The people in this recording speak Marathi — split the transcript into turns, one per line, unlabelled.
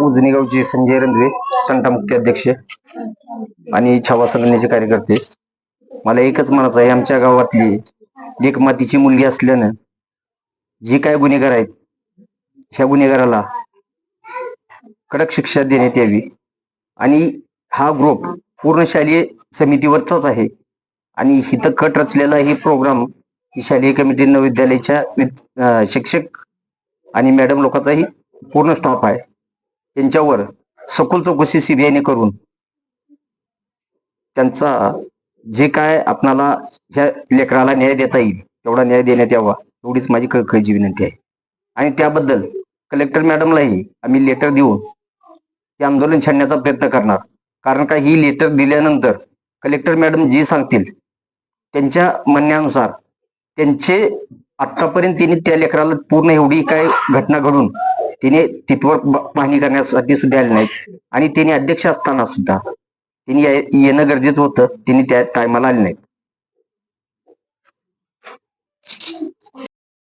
उजनी गावचे संजय रंधवे तंटा मुख्य अध्यक्ष आणि छावा संघटनेचे कार्यकर्ते. मला एकच म्हणायचं आहे आमच्या गावातली लेखमातीची मुलगी असल्यानं जी काय गुन्हेगार आहेत ह्या गुन्हेगाराला कडक शिक्षा देण्यात यावी. आणि हा ग्रुप पूर्ण शालेय समितीवरचाच आहे. आणि इथं कट रचलेला ही प्रोग्राम ही शालेय कमिटी विद्यालयाच्या शिक्षक आणि मॅडम लोकांचाही पूर्ण स्टॉप आहे. त्यांच्यावर सखोल चौकशी सीबीआयने करून त्यांचा जे काय आपणाला ह्या लेकराला न्याय देता येईल तेवढा न्याय देण्यात यावा एवढीच माझी कळकळीची विनंती आहे. आणि त्याबद्दल कलेक्टर मॅडमलाही आम्ही लेटर देऊन ते आंदोलन छाडण्याचा प्रयत्न करणार. कारण का ही लेटर दिल्यानंतर कलेक्टर मॅडम जे सांगतील त्यांच्या म्हणण्यानुसार त्यांचे आतापर्यंत त्यांनी त्या लेकराला पूर्ण एवढी काय घटना घडून तिने तिथवर पाहणी करण्यासाठी सुद्धा आले नाहीत. आणि तिने अध्यक्ष असताना सुद्धा तिने येणं गरजेचं होतं तिने त्या टायमाला आले नाहीत.